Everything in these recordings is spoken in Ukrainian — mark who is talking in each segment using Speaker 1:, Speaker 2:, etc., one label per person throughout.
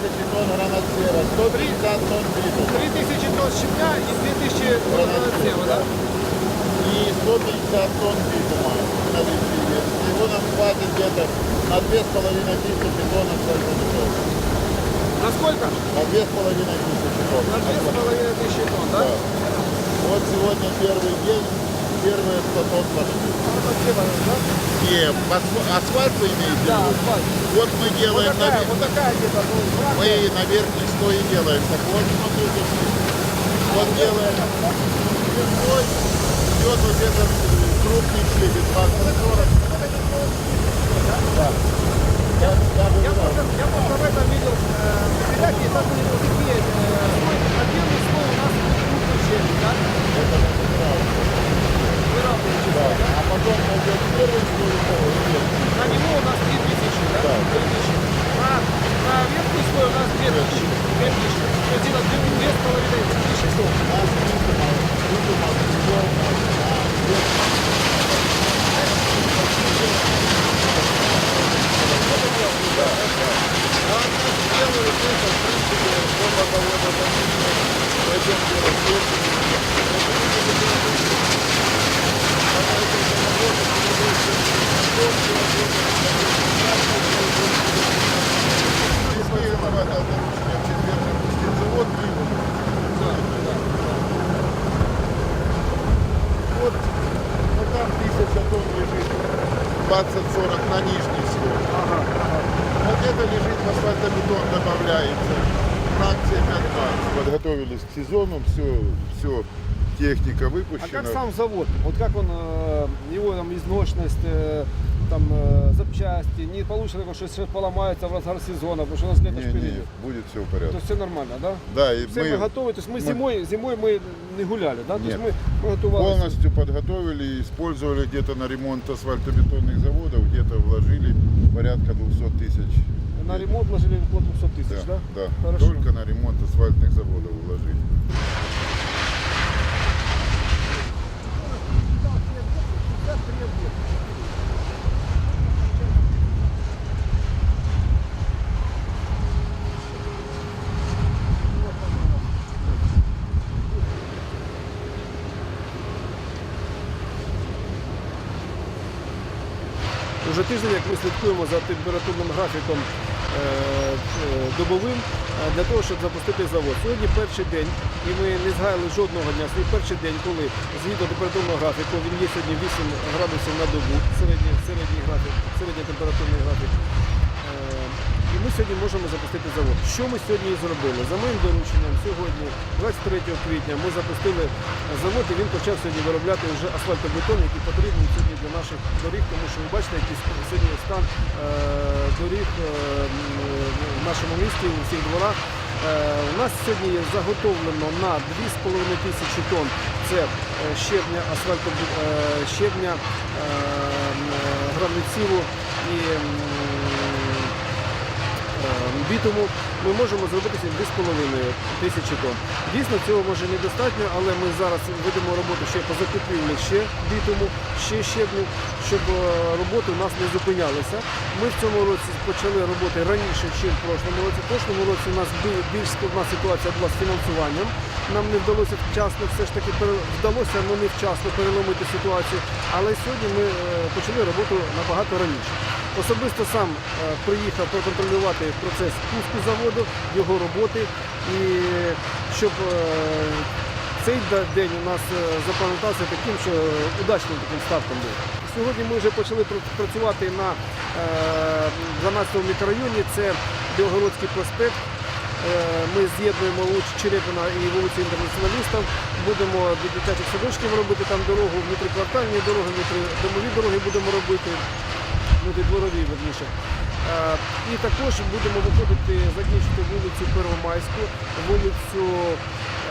Speaker 1: акції 2000 тонн гранатсера, 150 тонн біту
Speaker 2: 3000 тонн щепня і 2000 сева, да?
Speaker 1: і 150 тонн битума на литве. Всего нам хватит где-то на 2,5 тысячи тонн асфальтобетона.
Speaker 2: Насколько?
Speaker 1: На 2,5 тысячи тонн.
Speaker 2: На 2500 тонн, да?
Speaker 1: Да. Вот сегодня первый день, первые 100 тонн пошли.
Speaker 2: Это сева, да?
Speaker 1: Не, асф- асфальт вы имеете?
Speaker 2: Да, асфальт.
Speaker 1: Вот мы
Speaker 2: Вот
Speaker 1: делаем на,
Speaker 2: такая, вот такая где-то. ну,
Speaker 1: мы на верхний слой делаем. Так вот, смотрите, вот делаем слой, идет вот этот э, крупный 20-40. Да. Я, я
Speaker 2: Я
Speaker 1: выбирал.
Speaker 2: просто, я просто в этом видел э, передачи, и там были вот такие, э, первый слой у нас крупный щебень, да?
Speaker 1: А потом пойдет первый слой, второй, третий.
Speaker 2: На него у нас 3000, да?
Speaker 1: Да.
Speaker 2: 3000. На, на верхний слой у нас 2000. 5000. То есть это 2500 тонн.
Speaker 1: У нас битума, битума, всё у нас на верхний Вот, ну там тысяча лежит, 20-40 на нижний слой. Вот это лежит в асфальтобетон, добавляется. Фракция 15. Подготовились к сезону, все, все, техника
Speaker 2: А
Speaker 1: выпущена.
Speaker 2: как сам завод? Вот как он, э, его там изношенность, э, там э, запчасти, не получится такое, что сейчас поломается в разгар сезона, потому что у нас лето
Speaker 1: Не,
Speaker 2: ж
Speaker 1: не,
Speaker 2: период.
Speaker 1: будет все в
Speaker 2: То
Speaker 1: порядке.
Speaker 2: есть все нормально, да?
Speaker 1: Да, и
Speaker 2: Все мы, готовы, то есть мы,
Speaker 1: мы-
Speaker 2: зимой, зимой мы не гуляли, да? То есть
Speaker 1: Нет.
Speaker 2: мы, мы готовились.
Speaker 1: полностью подготовили и использовали где-то на ремонт асфальтобетонных заводов, где-то вложили порядка 200 тысяч.
Speaker 2: На ремонт вложили около 200 тысяч, да?
Speaker 1: Да,
Speaker 2: Хорошо.
Speaker 1: только на ремонт асфальтных заводов вложили.
Speaker 2: Уже тиждень, як ми слідкуємо за температурним графіком е, е, добовим е, для того, щоб запустити завод. Сьогодні перший день, і ми не згаяли жодного дня. Сьогодні перший день, коли згідно температурного графіку, він є сьогодні 8 градусів на добу, середній, середній графік, середній температурний графік. І ми сьогодні можемо запустити завод. Що ми сьогодні і зробили? За моїм дорученням, сьогодні, 23 квітня, ми запустили завод і він почав сьогодні виробляти вже асфальтобетон, який потрібен сьогодні для наших доріг, тому що ви бачите, який сьогодні стан е, доріг е, в нашому місті, у всіх дворах. Е, У нас сьогодні є заготовлено на 2,5 тисячі тонн. Це щебня, асфальто, щебня, м, границіву і бітуму ми можемо зробити 2,5 тисячі тонн. Дійсно, цього може недостатньо, але ми зараз ведемо роботу ще по закупівлі ще бітуму, ще щебню, щоб е, роботи у нас не зупинялися. Ми в цьому році почали роботи раніше, ніж в прошлому році. В прошлому році у нас бі- більш складна ситуація була з фінансуванням. Нам не вдалося вчасно, все ж таки вдалося, але не вчасно переломити ситуацію. Але сьогодні ми е, почали роботу набагато раніше. Особисто сам е, приїхав проконтролювати процес пуску заводу, його роботи і щоб е, цей день у нас е, запам'ятався таким, що удачним таким стартом був. Сьогодні ми вже почали працювати на е, 12 мікрорайоні, це Білогородський проспект. Е, Ми з'єднуємо вулицю Черепина і вулицю інтернаціоналістів. Будемо до дитячих садочків робити там дорогу, внутріквартальні дороги, внутрідомові дороги будемо робити ну, дворові, верніше. Е, І також будемо виходити, закінчити вулицю Первомайську, вулицю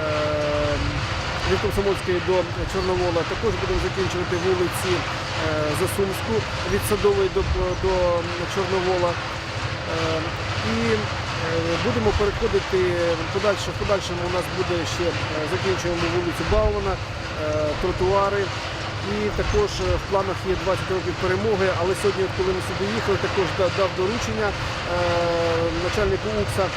Speaker 2: е, від Комсомольської до Чорновола. Також будемо закінчувати вулиці е, Засумську від Садової до, до Чорновола. І будемо переходити подальше, в подальшому у нас буде ще закінчуємо вулицю Баумана, тротуари. І також е, в планах є 20 років перемоги. Але сьогодні, коли ми сюди їхали, також дав, доручення е, начальнику УКСа е,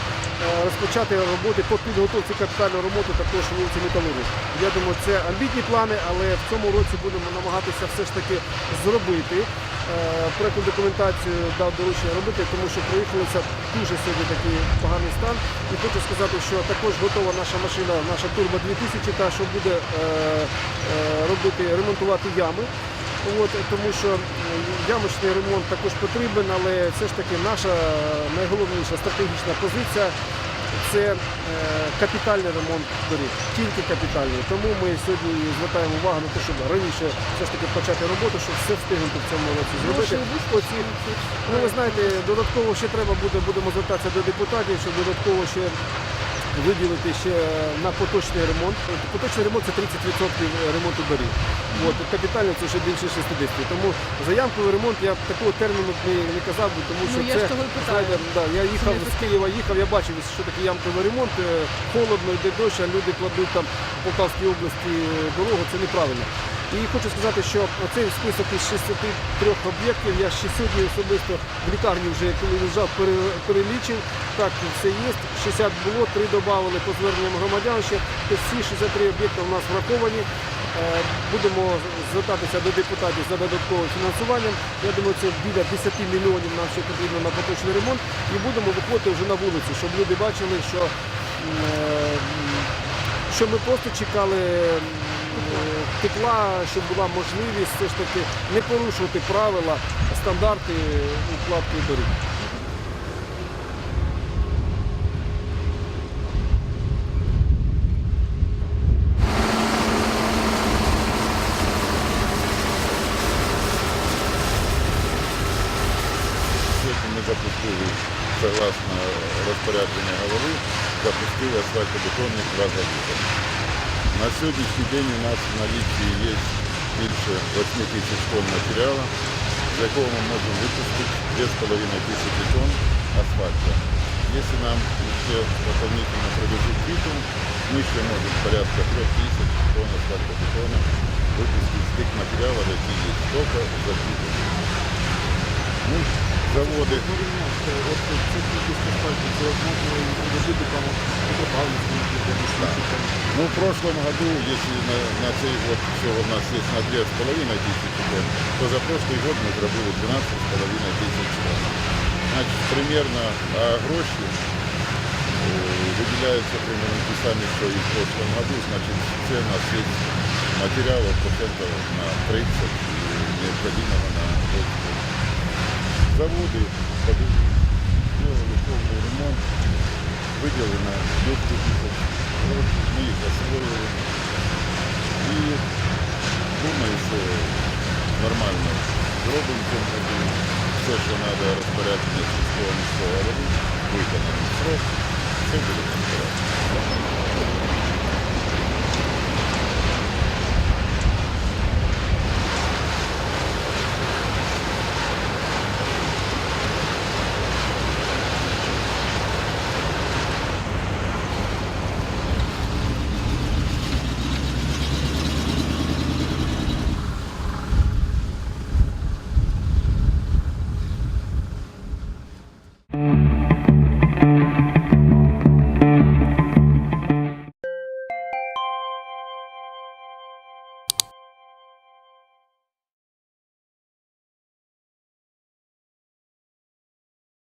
Speaker 2: розпочати роботи по підготовці капітального роботи також вулиці Металурги. Я думаю, це амбітні плани, але в цьому році будемо намагатися все ж таки зробити. Е, Проектну документацію дав доручення робити, тому що проїхалися дуже сьогодні такий поганий стан. І хочу сказати, що також готова наша машина, наша Турбо 2000, та що буде е, е, робити, ремонтувати ями. От, тому що ямочний ремонт також потрібен, але все ж таки наша найголовніша стратегічна позиція це е, капітальний ремонт доріг, тільки капітальний. Тому ми сьогодні звертаємо увагу на те, щоб раніше все ж таки почати роботу, щоб все встигнути в цьому році зробити. Оці, ну ви знаєте, додатково ще треба буде, будемо звертатися до депутатів, щоб додатково ще виділити ще на поточний ремонт. Поточний ремонт це 30% ремонту доріг. От, капітальний це вже більше 60%. Тому заявковий ремонт я б такого терміну не, не казав би, тому що
Speaker 3: Ну, я
Speaker 2: це знаєте, да, я їхав з Києва, їхав, я бачив, що таке ямковий ремонт. е, Холодно, йде дощ, а люди кладуть там в Полтавській області дорогу, це неправильно. І хочу сказати, що оцей список із 63 об'єктів я ще сьогодні особисто в лікарні вже коли лежав, пере- перелічив. Так, все є. 60 було, 3 додали по зверненням громадян ще. Тобто всі 63 об'єкти у нас враховані. Е, Будемо звертатися до депутатів за додатковим фінансуванням. Я думаю, це біля 10 мільйонів нам ще потрібно на поточний ремонт. І будемо виходити вже на вулицю, щоб люди бачили, що, е, що ми просто чекали тепла, щоб була можливість все ж таки не порушувати правила, стандарти укладки доріг.
Speaker 1: Ми запустили, согласно розпорядження голови, запустили асфальтобетонних два заводи. На сьогоднішній день у нас в наліччі є більше 8 тисяч тонн матеріалу, з якого ми можемо випустити 2,5 тисячі тонн асфальту. Якщо нам ще дополнительно привезуть бітум, ми ще можемо порядка 3 тисяч тонн асфальтобетону випустити з тих матеріалів, які є тільки за бітум. Ну, заводи. Ну, в прошлом году, если на, на цей год всего у нас есть на 2,5 тысячи тонн, то за прошлый год мы зробили 12,5 тысяч тонн. Значит, примерно а гроші е, виділяються примерно ті самі, що і в прошлом году. Значить, це у нас є матеріалів процентів на 30 і необхідного на 20. Подивилися, зробили повний ремонт, виділено 200 тисяч грошей, ми їх освоїли. І думаю, що нормально зробимо в цьому году. Все, що треба розпорядження сільського міського голови, виконаний срок, все буде розпорядження.